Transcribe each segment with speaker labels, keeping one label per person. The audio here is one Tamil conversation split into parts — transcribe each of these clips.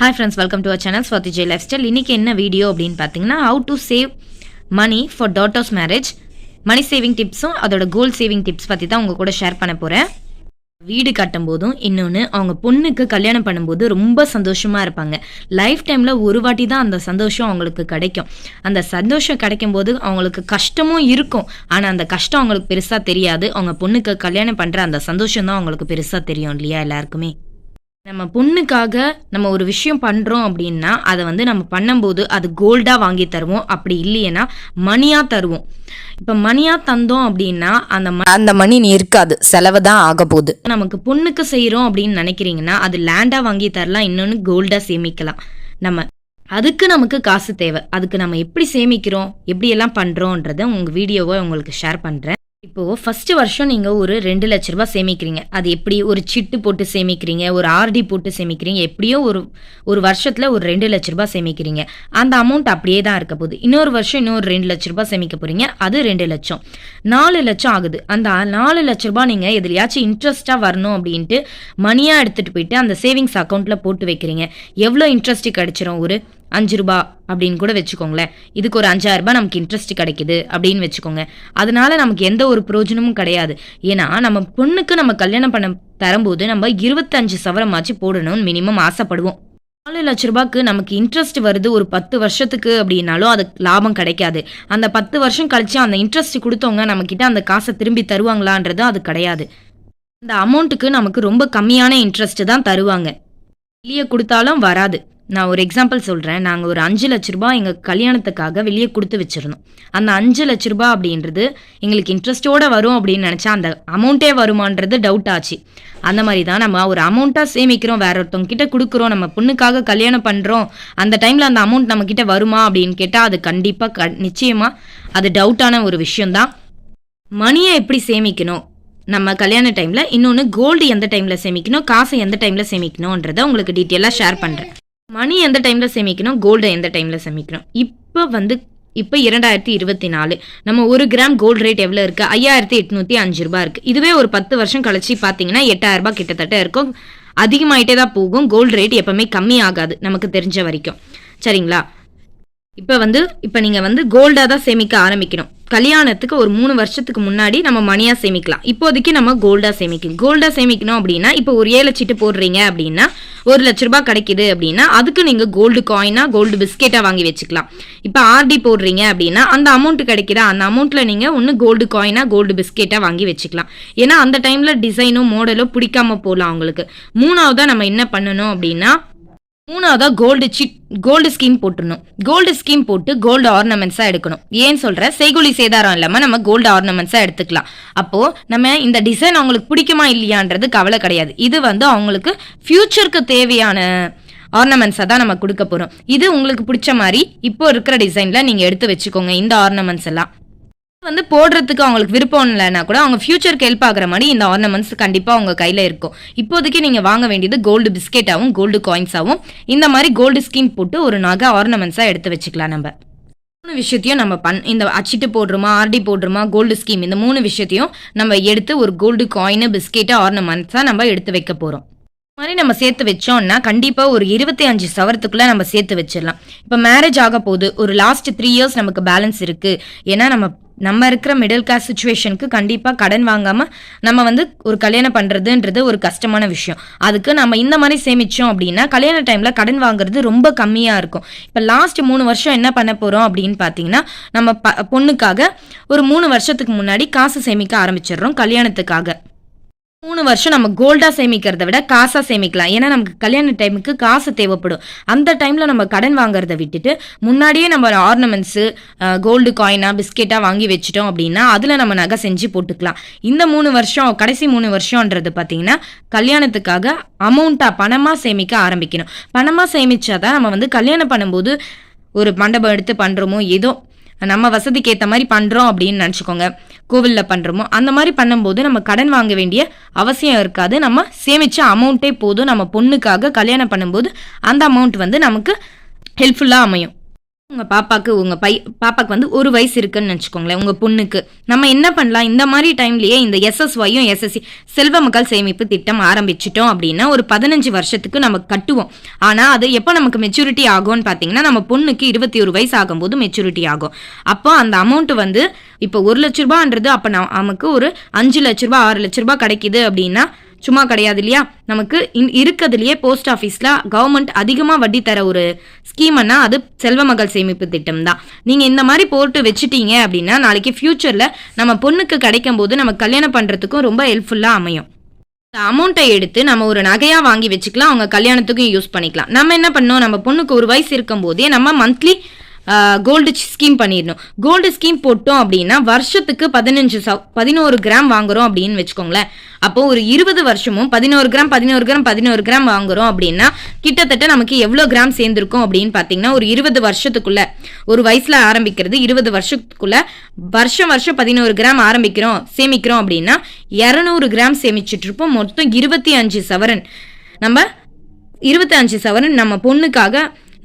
Speaker 1: Hi friends welcome to our channel Swathi Jai lifestyle இன்றைக்கி என்ன வீடியோ அப்படின்னு பார்த்தீங்கன்னா how to save money for daughter's marriage money saving டிப்ஸும் அதோட கோல் சேவிங் டிப்ஸ் பற்றி தான் உங்கள் கூட ஷேர் பண்ண போகிறேன் வீடு கட்டும் போதும் இன்னொன்று அவங்க பொண்ணுக்கு கல்யாணம் பண்ணும்போது ரொம்ப சந்தோஷமாக இருப்பாங்க. லைஃப் டைமில் ஒரு வாட்டி தான் அந்த சந்தோஷம் அவங்களுக்கு கிடைக்கும். அந்த சந்தோஷம் கிடைக்கும் போது அவங்களுக்கு கஷ்டமும் இருக்கும். ஆனால் அந்த கஷ்டம் அவங்களுக்கு பெருசாக தெரியாது. அவங்க பொண்ணுக்கு கல்யாணம் பண்ணுற அந்த சந்தோஷம் தான் அவங்களுக்கு பெருசாக தெரியும் இல்லையா எல்லாருக்குமே? நம்ம பொண்ணுக்காக நம்ம ஒரு விஷயம் பண்ணுறோம் அப்படின்னா அதை வந்து நம்ம பண்ணும்போது அது கோல்டாக வாங்கி தருவோம். அப்படி இல்லையேன்னா மணியாக தருவோம். இப்போ மணியாக தந்தோம் அப்படின்னா அந்த ம
Speaker 2: அந்த மணி நீ இருக்காது. செலவு தான் ஆக போகுது.
Speaker 1: நமக்கு பொண்ணுக்கு செய்கிறோம் அப்படின்னு நினைக்கிறீங்கன்னா அது லேண்டாக வாங்கி தரலாம் இன்னொன்று கோல்டாக சேமிக்கலாம். நம்ம அதுக்கு நமக்கு காசு தேவை. அதுக்கு நம்ம எப்படி சேமிக்கிறோம் எப்படியெல்லாம் பண்ணுறோன்றத உங்கள் வீடியோவை உங்களுக்கு ஷேர் பண்ணுறேன் இப்போது ஃபஸ்ட்டு வருஷம் நீங்கள் ஒரு ரெண்டு லட்ச ரூபா சேமிக்கிறீங்க. அது எப்படி ஒரு சிட்டு போட்டு சேமிக்கிறீங்க ஒரு ஆர்டி போட்டு சேமிக்கிறீங்க எப்படியோ ஒரு ஒரு வருஷத்தில் ஒரு ரெண்டு லட்ச ரூபா சேமிக்கிறீங்க. அந்த அமௌண்ட் அப்படியே தான் இருக்க போகுது. இன்னொரு வருஷம் இன்னொரு ரெண்டு லட்ச ரூபா சேமிக்க போகிறீங்க அது ரெண்டு லட்சம். நாலு லட்சம் ஆகுது. அந்த நாலு லட்ச ரூபா நீங்கள் எதுலையாச்சும் இன்ட்ரெஸ்ட்டாக வரணும் அப்படின்ட்டு மணியாக எடுத்துகிட்டு போயிட்டு அந்த சேவிங்ஸ் அக்கௌண்ட்டில் போட்டு வைக்கிறீங்க. எவ்வளோ இன்ட்ரெஸ்ட்டு கிடைச்சிரும்? ஒரு அஞ்சு ரூபா அப்படின்னு கூட வச்சுக்கோங்களேன். இதுக்கு ஒரு அஞ்சாயிரம் ரூபாய் நமக்கு இன்ட்ரெஸ்ட் கிடைக்குது அப்படின்னு வச்சுக்கோங்க. அதனால நமக்கு எந்த ஒரு பிரயோஜனமும் கிடையாது. ஏன்னா நம்ம பொண்ணுக்கு நம்ம கல்யாணம் பண்ண தரும்போது நம்ம இருபத்தஞ்சு சவரமாச்சு போடணும்னு மினிமம் ஆசைப்படுவோம். நாலு லட்ச ரூபாய்க்கு நமக்கு இன்ட்ரெஸ்ட் வருது ஒரு பத்து வருஷத்துக்கு அப்படின்னாலும் அது லாபம் கிடைக்காது. அந்த பத்து வருஷம் கழிச்சு அந்த இன்ட்ரெஸ்ட் கொடுத்தவங்க நம்மக்கிட்ட அந்த காசை திரும்பி தருவாங்களான்றது அது கிடையாது. அந்த அமௌண்ட்டுக்கு நமக்கு ரொம்ப கம்மியான இன்ட்ரெஸ்ட் தான் தருவாங்க. வெளியே கொடுத்தாலும் வராது. நான் ஒரு எக்ஸாம்பிள் சொல்கிறேன் நாங்கள் ஒரு அஞ்சு லட்ச ரூபாய் எங்கள் கல்யாணத்துக்காக வெளியே கொடுத்து வச்சுருந்தோம். அந்த அஞ்சு லட்ச ரூபாய் அப்படின்றது எங்களுக்கு இன்ட்ரெஸ்ட்டோட வரும் அப்படின்னு நினச்சா அந்த அமௌண்ட்டே வருமான்றது டவுட் ஆச்சு. அந்த மாதிரி தான் நம்ம ஒரு அமௌண்ட்டாக சேமிக்கிறோம். வேற ஒருத்தவங்க கிட்ட கொடுக்குறோம். நம்ம பொண்ணுக்காக கல்யாணம் பண்ணுறோம் அந்த டைமில் அந்த அமௌண்ட் நம்ம கிட்ட வருமா அப்படின்னு கேட்டால் அது கண்டிப்பாக க நிச்சயமாக அது டவுட்டான ஒரு விஷயம்தான். மணியை எப்படி சேமிக்கணும்? நம்ம கல்யாண டைமில் இன்னொன்று கோல்டு எந்த டைமில் சேமிக்கணும்? காசை எந்த டைமில் சேமிக்கணுன்றதை உங்களுக்கு டீட்டெயிலாக ஷேர் பண்ணுறேன் மணி எந்த டைமில் சேமிக்கணும்? கோல்டு எந்த டைமில் சேமிக்கணும்? இப்போ வந்து இப்போ இரண்டாயிரத்தி இருபத்தி நாலு. நம்ம ஒரு கிராம் கோல்டு ரேட் எவ்வளோ இருக்குது ஐயாயிரத்தி எட்நூற்றி அஞ்சு ரூபாய் இருக்குது இதுவே ஒரு பத்து வருஷம் கழிச்சு பார்த்தீங்கன்னா எட்டாயிரம் ரூபாய் கிட்டத்தட்ட இருக்கும். அதிகமாயிட்டே தான் போகும். கோல்டு ரேட் எப்பவுமே கம்மி ஆகாது நமக்கு தெரிஞ்ச வரைக்கும். சரிங்களா? இப்போ வந்து இப்போ நீங்கள் வந்து கோல்டாக தான் சேமிக்க ஆரம்பிக்கணும். கல்யாணத்துக்கு ஒரு மூணு வருஷத்துக்கு முன்னாடி நம்ம மணியாக சேமிக்கலாம். இப்போதைக்கு நம்ம கோல்டாக சேமிக்கணும். கோல்டாக சேமிக்கணும் அப்படின்னா இப்போ ஒரு ஏழு சீட்டு போடுறீங்க அப்படின்னா ஒரு லட்ச ரூபாய் கிடைக்குது அப்படின்னா அதுக்கு நீங்கள் கோல்டு காயினா கோல்டு பிஸ்கெட்டாக வாங்கி வச்சுக்கலாம். இப்போ ஆர்டி போடுறீங்க அப்படின்னா அந்த அமௌண்ட் கிடைக்குதா? அந்த அமௌண்ட்டில் நீங்கள் ஒன்று கோல்டு காயினா கோல்டு பிஸ்கெட்டாக வாங்கி வச்சுக்கலாம். ஏன்னா அந்த டைமில் டிசைனோ மாடலோ பிடிக்காம போகலாம் அவங்களுக்கு. மூணாவதாக நம்ம என்ன பண்ணணும் அப்படின்னா மூணாவதா கோல்டு சிட் கோல்டு ஸ்கீம் போட்டுடணும். கோல்டு ஸ்கீம் போட்டு கோல்டு ஆர்னமெண்ட்ஸாக எடுக்கணும். ஏன் சொல்கிற செய்கூலி சேதாரம் இல்லாமல் நம்ம கோல்டு ஆர்னமெண்ட்ஸாக எடுத்துக்கலாம். அப்போது நம்ம இந்த டிசைன் அவங்களுக்கு பிடிக்குமா இல்லையான்றது கவலை கிடையாது. இது வந்து அவங்களுக்கு ஃப்யூச்சருக்கு தேவையான ஆர்னமெண்ட்ஸை தான் நம்ம கொடுக்க போகிறோம் இது உங்களுக்கு பிடிச்ச மாதிரி இப்போ இருக்கிற டிசைனில் நீங்கள் எடுத்து வச்சுக்கோங்க இந்த ஆர்னமெண்ட்ஸ் எல்லாம். வந்து போடுறதுக்கு அவங்களுக்கு விருப்பம் இல்லைன்னா கூட அவங்க ஃபியூச்சருக்கு ஹெல்ப் ஆகுற மாதிரி இந்த ஆர்னமெண்ட்ஸ் கண்டிப்பாக அவங்க கையில் இருக்கும். இப்போதைக்கு நீங்கள் வாங்க வேண்டியது கோல்டு பிஸ்கெட்டாகவும் கோல்டு காயின்ஸாகவும் இந்த மாதிரி கோல்டு ஸ்கீம் போட்டு ஒரு நகை ஆர்னமெண்ட்ஸாக எடுத்து வச்சுக்கலாம் நம்ம. மூணு விஷயத்தையும் நம்ம பண் இந்த அச்சிட்டு போடுறோமா ஆர்டி போடுறோமா கோல்டு ஸ்கீம் இந்த மூணு விஷயத்தையும் நம்ம எடுத்து ஒரு கோல்டு காயின் பிஸ்கெட்டு ஆர்னமெண்ட்ஸாக நம்ம எடுத்து வைக்க போகிறோம் மாதிரி நம்ம சேர்த்து வச்சோம்னா கண்டிப்பாக ஒரு இருபத்தி அஞ்சு சவரத்துக்குள்ளே நம்ம சேர்த்து வச்சிடலாம். இப்போ மேரேஜ் ஆக போகுது ஒரு லாஸ்ட் த்ரீ இயர்ஸ் நமக்கு பேலன்ஸ் இருக்குது ஏன்னா நம்ம நம்ம இருக்கிற மிடில் கிளாஸ் சுச்சுவேஷனுக்கு கண்டிப்பாக கடன் வாங்காமல் நம்ம வந்து ஒரு கல்யாணம் பண்ணுறதுன்றது ஒரு கஷ்டமான விஷயம். அதுக்கு நம்ம இந்த மாதிரி சேமித்தோம் அப்படின்னா கல்யாண டைமில் கடன் வாங்குறது ரொம்ப கம்மியாக இருக்கும். இப்போ லாஸ்ட் மூணு வருஷம் என்ன பண்ண போகிறோம் அப்படின்னு பார்த்தீங்கன்னா நம்ம ப பொண்ணுக்காக ஒரு மூணு வருஷத்துக்கு முன்னாடி காசு சேமிக்க ஆரம்பிச்சிடுறோம் கல்யாணத்துக்காக. மூணு வருஷம் நம்ம கோல்டாக சேமிக்கிறத விட காசாக சேமிக்கலாம். ஏன்னா நமக்கு கல்யாண டைமுக்கு காசு தேவைப்படும். அந்த டைமில் நம்ம கடன் வாங்குறத விட்டுட்டு முன்னாடியே நம்ம ஆர்னமெண்ட்ஸு கோல்டு காயினாக பிஸ்கெட்டாக வாங்கி வச்சிட்டோம் அப்படின்னா அதில் நம்ம நகை செஞ்சு போட்டுக்கலாம். இந்த மூணு வருஷம் கடைசி மூணு வருஷன்றது பார்த்தீங்கன்னா கல்யாணத்துக்காக அமௌண்ட்டாக பணமாக சேமிக்க ஆரம்பிக்கணும். பணமாக சேமிச்சாதான் நம்ம வந்து கல்யாணம் பண்ணும்போது ஒரு மண்டபம் எடுத்து பண்ணுறோமோ ஏதோ நம்ம வசதிக்கு ஏற்ற மாதிரி பண்ணுறோம் அப்படின்னு நினச்சிக்கோங்க. கோவிலில் பண்ணுறோமோ அந்த மாதிரி பண்ணும்போது நம்ம கடன் வாங்க வேண்டிய அவசியம் இருக்காது. நம்ம சேமித்த அமௌண்ட்டே போதும். நம்ம பொண்ணுக்காக கல்யாணம் பண்ணும்போது அந்த அமௌண்ட் வந்து நமக்கு ஹெல்ப்ஃபுல்லாக அமையும். உங்கள் பாப்பாக்கு உங்கள் பை பாப்பாக்கு வந்து ஒரு வயசு இருக்குன்னு வச்சுக்கோங்களேன் உங்கள் பொண்ணுக்கு. நம்ம என்ன பண்ணலாம்? இந்த மாதிரி டைம்லேயே இந்த எஸ்எஸ்ஒயும் எஸ்எஸ்சி செல்வ மக்கள் சேமிப்பு திட்டம் ஆரம்பிச்சிட்டோம் அப்படின்னா ஒரு பதினஞ்சு வருஷத்துக்கு நம்ம கட்டுவோம். ஆனால் அது எப்போ நமக்கு மெச்சூரிட்டி ஆகும்னு பார்த்தீங்கன்னா நம்ம பொண்ணுக்கு இருபத்தி ஒரு வயசு ஆகும்போது மெச்சூரிட்டி ஆகும். அப்போ அந்த அமௌண்ட் வந்து இப்போ ஒரு லட்ச ரூபான்றது அப்போ நமக்கு ஒரு அஞ்சு லட்ச ரூபா ஆறு லட்ச ரூபா கிடைக்குது அப்படின்னா சும்மா கிடையாது இல்லையா? நமக்கு இன்- போஸ்ட் ஆஃபீஸில் கவர்மெண்ட் அதிகமாக வட்டி தர ஒரு ஸ்கீம்னா அது செல்வ மகள் சேமிப்பு திட்டம் தான் நீங்கள் இந்த மாதிரி போட்டு வச்சுட்டீங்க அப்படின்னா நாளைக்கு ஃப்யூச்சரில் நம்ம பொண்ணுக்கு கிடைக்கும் போது நம்ம கல்யாணம் பண்ணுறதுக்கும் ரொம்ப ஹெல்ப்ஃபுல்லாக அமையும். இந்த அமௌண்ட்டை எடுத்து நம்ம ஒரு நகையா வாங்கி வச்சுக்கலாம். அவங்க கல்யாணத்துக்கும் யூஸ் பண்ணிக்கலாம். நம்ம என்ன பண்ணோம்? நம்ம பொண்ணுக்கு ஒரு வயசு இருக்கும் போதே நம்ம மந்த்லி கோல்டு ஸ்கீம் பண்ணிடணும். கோல்டு ஸ்கீம் போட்டோம் அப்படின்னா வருஷத்துக்கு பதினஞ்சு சவ பதினோரு கிராம் வாங்குறோம் அப்படின்னு வச்சுக்கோங்களேன். அப்போ ஒரு இருபது வருஷமும் பதினோரு கிராம் பதினோரு கிராம் பதினோரு கிராம் வாங்குறோம் அப்படின்னா கிட்டத்தட்ட நமக்கு எவ்வளோ கிராம் சேர்ந்துருக்கும் அப்படின்னு பார்த்தீங்கன்னா ஒரு இருபது வருஷத்துக்குள்ள ஒரு வயசுல ஆரம்பிக்கிறது இருபது வருஷத்துக்குள்ள வருஷம் வருஷம் பதினோரு கிராம் ஆரம்பிக்கிறோம் சேமிக்கிறோம் அப்படின்னா இரநூறு கிராம் சேமிச்சுட்டு இருப்போம் மொத்தம் இருபத்தி அஞ்சு சவரன். நம்ம இருபத்தி அஞ்சு சவரன் நம்ம பொண்ணுக்காக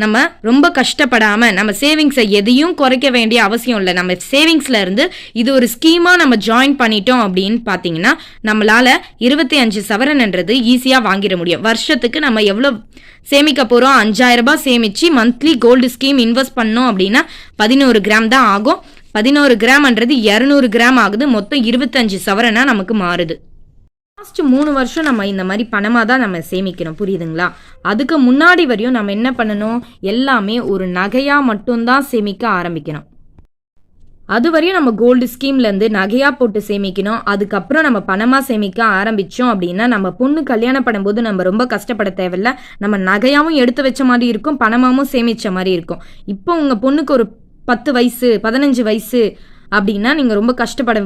Speaker 1: நம்ம ரொம்ப கஷ்டப்படாம நம்ம சேவிங்ஸை எதையும் குறைக்க வேண்டிய அவசியம் இல்லை. நம்ம சேவிங்ஸ்ல இருந்து இது ஒரு ஸ்கீமா நம்ம ஜாயின் பண்ணிட்டோம் அப்படின்னு பார்த்தீங்கன்னா நம்மளால இருபத்தி அஞ்சு சவரன்ன்றது ஈஸியாக வாங்கிட முடியும். வருஷத்துக்கு நம்ம எவ்வளோ சேமிக்க போகிறோம் அஞ்சாயிரம் ரூபாய் சேமிச்சு மந்த்லி கோல்டு ஸ்கீம் இன்வெஸ்ட் பண்ணோம் அப்படின்னா பதினோரு கிராம் தான் ஆகும். பதினோரு கிராம்ன்றது இரநூறு கிராம் ஆகுது. மொத்தம் இருபத்தஞ்சு சவரனா நமக்கு மாறுது. லாஸ்ட் மூணு வருஷம் நம்ம இந்த மாதிரி பணமாக தான் நம்ம சேமிக்கிறோம் புரியுதுங்களா? அதுக்கு முன்னாடி வரையும் நம்ம என்ன பண்ணணும்? எல்லாமே ஒரு நகையாக மட்டும்தான் சேமிக்க ஆரம்பிக்கணும். அது வரையும் நம்ம கோல்டு ஸ்கீம்லேருந்து நகையாக போட்டு சேமிக்கணும். அதுக்கப்புறம் நம்ம பணமாக சேமிக்க ஆரம்பித்தோம் அப்படின்னா நம்ம பொண்ணு கல்யாணம் பண்ணும்போது நம்ம ரொம்ப கஷ்டப்பட தேவையில்ல. நம்ம நகையாகவும் எடுத்து வச்ச மாதிரி இருக்கும் பணமாகவும் சேமிச்ச மாதிரி இருக்கும். இப்போ உங்கள் பொண்ணுக்கு ஒரு பத்து வயசு பதினஞ்சு வயசு அப்படின்னா நீங்கள் ரொம்ப கஷ்டப்பட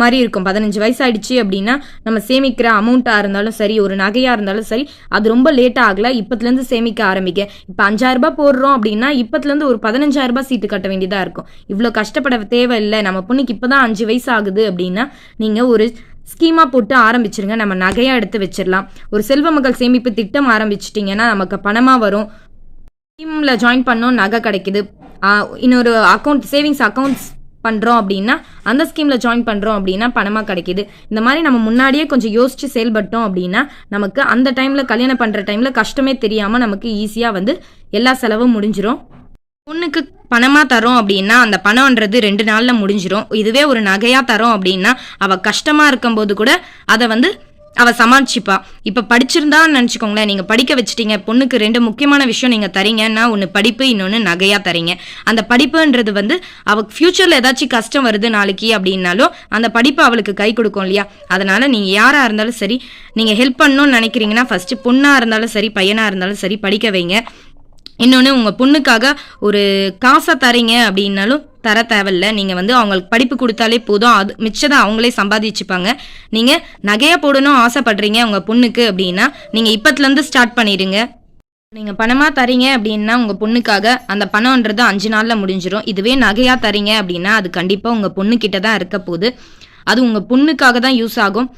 Speaker 1: மாதிரி இருக்கும். பதினஞ்சு வயசு ஆயிடுச்சு அப்படின்னா நம்ம சேமிக்கிற அமௌண்ட்டாக இருந்தாலும் சரி ஒரு நகையாக இருந்தாலும் சரி அது ரொம்ப லேட்டாக ஆகலை. இப்போத்துலேருந்து சேமிக்க ஆரம்பிக்க. இப்போ அஞ்சாயிரம் ரூபாய் போடுறோம் அப்படின்னா இப்போத்துலேருந்து ஒரு பதினஞ்சாயிரரூபா சீட்டு கட்ட வேண்டியதாக இருக்கும். இவ்வளோ கஷ்டப்பட தேவையில்லை. நம்ம பொண்ணுக்கு இப்போ தான் அஞ்சு வயசு ஆகுது அப்படின்னா நீங்கள் ஒரு ஸ்கீமாக போட்டு ஆரம்பிச்சிருங்க. நம்ம நகையாக எடுத்து வச்சிடலாம். ஒரு செல்வ மகள் சேமிப்பு திட்டம் ஆரம்பிச்சிட்டிங்கன்னா நமக்கு பணமாக வரும். ஸ்கீமில் ஜாயின் பண்ணோம் நகை கிடைக்குது. இன்னொரு அக்கௌண்ட் சேவிங்ஸ் அக்கௌண்ட்ஸ் பண்ணுறோம் அப்படின்னா அந்த ஸ்கீமில் ஜாயின் பண்ணுறோம் அப்படின்னா பணமாக கிடைக்கிது. இந்த மாதிரி நம்ம முன்னாடியே கொஞ்சம் யோசித்து செயல்பட்டோம் அப்படின்னா நமக்கு அந்த டைமில் கல்யாணம் பண்ணுற டைமில் கஷ்டமே தெரியாமல் நமக்கு ஈஸியாக வந்து எல்லா செலவும் முடிஞ்சிடும் பொண்ணுக்கு பணமாக தரோம் அப்படின்னா அந்த பணம்ன்றது ரெண்டு நாளில் முடிஞ்சிடும் இதுவே ஒரு நகையாக தரோம் அப்படின்னா அவள் கஷ்டமாக இருக்கும்போது கூட அதை வந்து அவள் சமாளிச்சுப்பா. இப்போ படிச்சிருந்தான்னு நினச்சிக்கோங்களேன். நீங்கள் படிக்க வச்சிட்டீங்க. பொண்ணுக்கு ரெண்டு முக்கியமான விஷயம் நீங்கள் தரீங்கன்னா ஒன்று படிப்பு இன்னொன்று நகையாக தரீங்க. அந்த படிப்புன்றது வந்து அவளுக்கு ஃப்யூச்சரில் ஏதாச்சும் கஷ்டம் வருது நாளைக்கு அப்படின்னாலும் அந்த படிப்பு அவளுக்கு கை கொடுக்கும் இல்லையா? அதனால் நீங்கள் யாராக இருந்தாலும் சரி நீங்கள் ஹெல்ப் பண்ணணும்னு நினைக்கிறீங்கன்னா ஃபஸ்ட்டு பொண்ணாக இருந்தாலும் சரி பையனாக இருந்தாலும் சரி படிக்க வைங்க. இன்னொன்று உங்கள் பொண்ணுக்காக ஒரு காசை தரீங்க அப்படின்னாலும் தர தேவையில்ல. நீங்கள் வந்து அவங்களுக்கு படிப்பு கொடுத்தாலே போதும். அது மிச்சதை அவங்களே சம்பாதிச்சுப்பாங்க. நீங்கள் நகையாக போடணும் ஆசைப்படுறீங்க உங்கள் பொண்ணுக்கு அப்படின்னா நீங்கள் இப்பத்துலேருந்து ஸ்டார்ட் பண்ணிடுங்க. நீங்கள் பணமாக தரீங்க அப்படின்னா உங்கள் பொண்ணுக்காக அந்த பணம்ன்றது அஞ்சு நாளில் முடிஞ்சிடும் இதுவே நகையாக தரீங்க அப்படின்னா அது கண்டிப்பாக உங்கள் பொண்ணுக்கிட்ட தான் இருக்க போகுது. அது உங்கள் பொண்ணுக்காக தான் யூஸ் ஆகும்.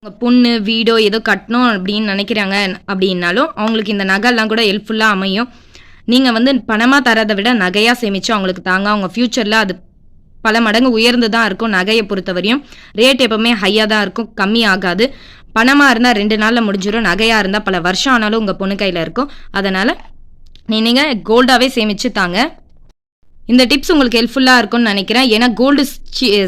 Speaker 1: உங்கள் பொண்ணு வீடோ ஏதோ கட்டணும் அப்படின்னு நினைக்கிறாங்க அப்படின்னாலும் அவங்களுக்கு இந்த நகைலாம் கூட ஹெல்ப்ஃபுல்லாக அமையும். நீங்கள் வந்து பணமாக தரதை விட நகையாக சேமித்து அவங்களுக்கு தாங்க. அவங்க ஃப்யூச்சரில் அது பல மடங்கு உயர்ந்து தான் இருக்கும் நகையை பொறுத்தவரையும். ரேட் எப்பவுமே ஹையாக தான் இருக்கும். கம்மி ஆகாது. பணமாக இருந்தால் ரெண்டு நாளில் முடிஞ்சிடும் நகையாக இருந்தால் பல வருஷம் ஆனாலும் உங்கள் பொண்ணு கையில் இருக்கும். அதனால் நீங்கள் கோல்டாகவே சேமித்து தாங்க. இந்த டிப்ஸ் உங்களுக்கு ஹெல்ப்ஃபுல்லாக இருக்கும்னு நினைக்கிறேன். ஏன்னா கோல்டு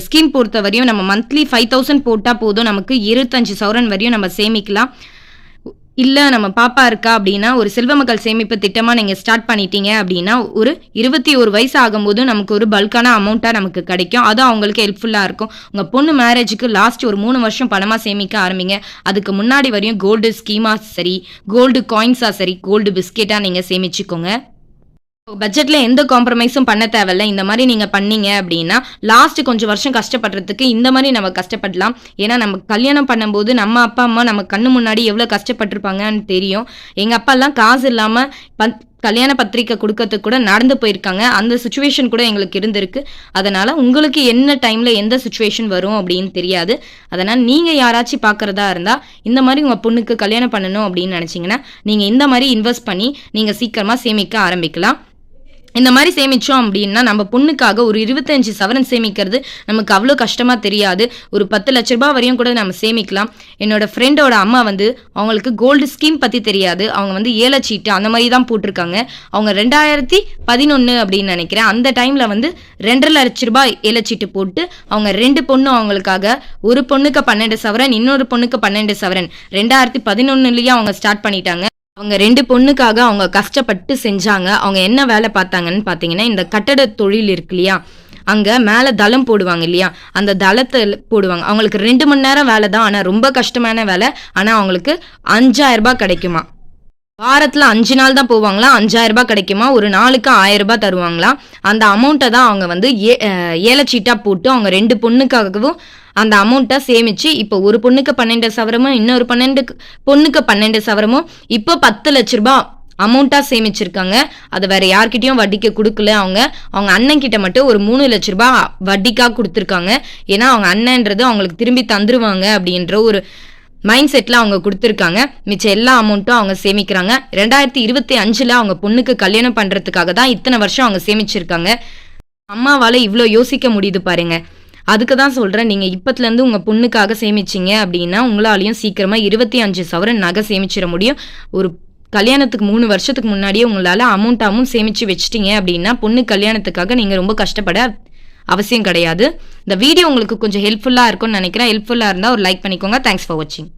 Speaker 1: ஸ்கீம் பொறுத்த வரையும் நம்ம மந்த்லி ஃபைவ் தௌசண்ட் போட்டால் போதும். நமக்கு இருபத்தஞ்சு சவரன் வரையும் நம்ம சேமிக்கலாம். இல்லை நம்ம பாப்பா இருக்கா அப்படின்னா ஒரு செல்வ மக்கள் சேமிப்பு திட்டமாக நீங்கள் ஸ்டார்ட் பண்ணிட்டீங்க அப்படின்னா ஒரு இருபத்தி ஒரு வயசு ஆகும்போது நமக்கு ஒரு பல்கான அமௌண்ட்டாக நமக்கு கிடைக்கும். அது அவங்களுக்கு ஹெல்ப்ஃபுல்லாக இருக்கும். உங்கள் பொண்ணு மேரேஜுக்கு லாஸ்ட் ஒரு மூணு வருஷம் பணமாக சேமிக்க ஆரம்பிங்க. அதுக்கு முன்னாடி வரையும் கோல்டு ஸ்கீமாக சரி கோல்டு காயின்ஸாக சரி கோல்டு பிஸ்கெட்டாக நீங்கள் சேமிச்சுக்கோங்க. பட்ஜெட்டில் எந்த காம்ப்ரமைஸும் பண்ண தேவையில்ல. இந்த மாதிரி நீங்கள் பண்ணீங்க அப்படின்னா லாஸ்ட் கொஞ்சம் வருஷம் கஷ்டப்படுறதுக்கு இந்த மாதிரி நம்ம கஷ்டப்படலாம். ஏன்னா நம்ம கல்யாணம் பண்ணும்போது நம்ம அப்பா அம்மா நம்ம கண்ணு முன்னாடி எவ்வளோ கஷ்டப்பட்டிருப்பாங்கன்னு தெரியும். எங்கள் அப்பாலாம் காசு இல்லாமல் பத் கல்யாண பத்திரிக்கை கொடுக்கறதுக்கு கூட நடந்து போயிருக்காங்க. அந்த சுச்சுவேஷன் கூட எங்களுக்கு இருந்திருக்கு. அதனால் உங்களுக்கு என்ன டைமில் எந்த சுச்சுவேஷன் வரும் அப்படின்னு தெரியாது. அதனால் நீங்கள் யாராச்சும் பார்க்குறதா இருந்தால் இந்த மாதிரி உங்கள் பொண்ணுக்கு கல்யாணம் பண்ணணும் அப்படின்னு நினச்சிங்கன்னா நீங்கள் இந்த மாதிரி இன்வெஸ்ட் பண்ணி நீங்கள் சீக்கிரமாக சேமிக்க ஆரம்பிக்கலாம். இந்த மாதிரி சேமித்தோம் அப்படின்னா நம்ம பொண்ணுக்காக ஒரு இருபத்தஞ்சு சவரன் சேமிக்கிறது நமக்கு அவ்வளோ கஷ்டமாக தெரியாது. ஒரு பத்து லட்ச ரூபாய் வரையும் கூட நம்ம சேமிக்கலாம். என்னோட ஃப்ரெண்டோட அம்மா வந்து அவங்களுக்கு கோல்டு ஸ்கீம் பற்றி தெரியாது. அவங்க வந்து ஏலச்சீட்டு சீட்டு அந்த மாதிரி தான் போட்டிருக்காங்க. அவங்க ரெண்டாயிரத்தி பதினொன்று அப்படின்னு நினைக்கிறேன். அந்த டைமில் வந்து ரெண்டரை லட்ச ரூபாய் ஏலச்சீட்டு போட்டு அவங்க ரெண்டு பொண்ணு அவங்களுக்காக ஒரு பொண்ணுக்கு பன்னெண்டு சவரன் இன்னொரு பொண்ணுக்கு பன்னெண்டு சவரன். ரெண்டாயிரத்தி பதினொன்னுலயே அவங்க ஸ்டார்ட் பண்ணிட்டாங்க. அவங்க ரெண்டு பொண்ணுக்காக அவங்க கஷ்டப்பட்டு செஞ்சாங்க. அவங்க என்ன வேலை பார்த்தாங்கன்னு பார்த்தீங்கன்னா இந்த கட்டட தொழில் இருக்கு இல்லையா? அங்கே மேலே தளம் போடுவாங்க இல்லையா? அந்த தளத்தை போடுவாங்க. அவங்களுக்கு ரெண்டு மணி நேரம் வேலை தான். ஆனால் ரொம்ப கஷ்டமான வேலை. ஆனால் அவங்களுக்கு அஞ்சாயிரரூபா ரூபாய் கிடைக்குமா? வாரத்தில் அஞ்சு நாள் தான் போவாங்களா? அஞ்சாயிரரூபா கிடைக்குமா? ஒரு நாளுக்கு ஆயிரம் ரூபாய் தருவாங்களா? அந்த அமௌண்ட்டை தான் அவங்க வந்து ஏ ஏலச்சீட்டாக போட்டு அவங்க ரெண்டு பொண்ணுக்காகவும் அந்த அமௌண்ட்டை சேமிச்சு இப்போ ஒரு பொண்ணுக்கு பன்னெண்டு சவரமும் இன்னொரு பன்னெண்டு பொண்ணுக்கு பன்னெண்டு சவரமும் இப்போ பத்து லட்ச ரூபாய் அமௌண்ட்டாக சேமிச்சிருக்காங்க. அதை வேற யார்கிட்டயும் வட்டிக்கு கொடுக்கல அவங்க. அவங்க அண்ணன் கிட்ட மட்டும் ஒரு மூணு லட்ச ரூபாய் வட்டிக்காக கொடுத்துருக்காங்க. ஏன்னா அவங்க அண்ணன்றது அவங்களுக்கு திரும்பி தந்துருவாங்க அப்படின்ற ஒரு மைண்ட் செட்டில் அவங்க கொடுத்துருக்காங்க. மிச்ச எல்லா அமௌண்ட்டும் அவங்க சேமிக்கிறாங்க. ரெண்டாயிரத்தி இருபத்தி அஞ்சில் அவங்க பொண்ணுக்கு கல்யாணம் பண்ணுறதுக்காக தான் இத்தனை வருஷம் அவங்க சேமிச்சிருக்காங்க. அம்மாவால் இவ்வளோ யோசிக்க முடியுது பாருங்க. அதுக்கு தான் சொல்கிறேன் நீங்கள் இப்போத்துலேருந்து உங்கள் பொண்ணுக்காக சேமிச்சிங்க அப்படின்னா உங்களாலையும் சீக்கிரமாக இருபத்தி அஞ்சு சவரன் நகை சேமிச்சிட முடியும். ஒரு கல்யாணத்துக்கு மூணு வருஷத்துக்கு முன்னாடியே உங்களால் அமௌண்ட்டாகவும் சேமித்து வச்சிட்டிங்க அப்படின்னா பொண்ணு கல்யாணத்துக்காக நீங்கள் ரொம்ப கஷ்டப்பட அவசியம் கிடையாது. இந்த வீடியோ உங்களுக்கு கொஞ்சம் ஹெல்ப்ஃபுல்லாக இருக்கும்னு நினைக்கிறேன். ஹெல்ப்ஃபுல்லாக இருந்தால் ஒரு லைக் பண்ணிக்கோங்க. தேங்க்ஸ் ஃபார் வாட்சிங்